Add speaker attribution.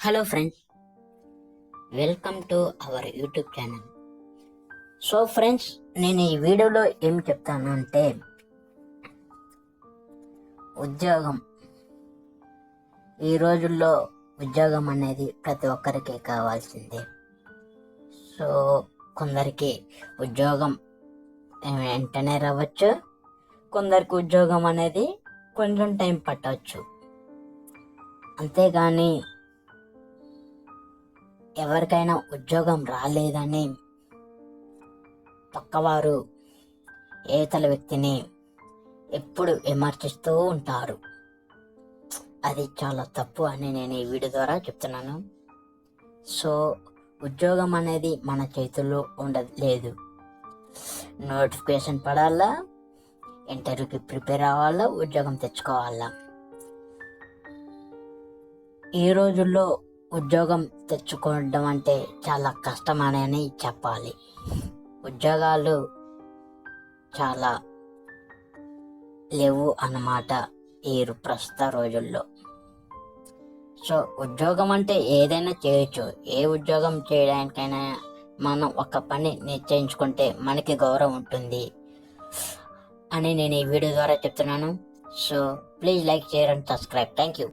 Speaker 1: Hello friends welcome to our YouTube channel so friends నేను ఈ వీడియోలో ఏం చెప్తాను అంటే ఉద్యోగం. ఈ రోజుల్లో ఉద్యోగం అనేది ప్రతి ఒక్కరికి కావాల్సిందే. సో కొందరికి ఉద్యోగం వెంటనే రావచ్చు. కొందరికి ఉద్యోగం అనేది కొంచెం టైం పట్టవచ్చు. అంతేగాని ఎవరికైనా ఉద్యోగం రాలేదని పక్కవారు ఏతల వ్యక్తిని ఎప్పుడు విమర్శిస్తూ ఉంటారు. అది చాలా తప్పు అని నేను ఈ వీడియో ద్వారా చెప్తున్నాను. సో ఉద్యోగం అనేది మన చేతుల్లో ఉండదు లేదు. నోటిఫికేషన్ పడాలా? ఇంటర్వ్యూకి ప్రిపేర్ అవ్వాలా? ఉద్యోగం తెచ్చుకోవాలా? ఈ రోజుల్లో ఉద్యోగం తెచ్చుకోవడం అంటే చాలా కష్టమని చెప్పాలి. ఉద్యోగాలు చాలా లేవు అన్నమాట ఈ ప్రస్తుత రోజుల్లో. సో ఉద్యోగం అంటే ఏదైనా చేయొచ్చు. ఏ ఉద్యోగం చేయడానికైనా మనం ఒక పని నిశ్చయించుకుంటే మనకి గౌరవం ఉంటుంది అని నేను ఈ వీడియో ద్వారా చెప్తున్నాను. So please like share and subscribe. Thank you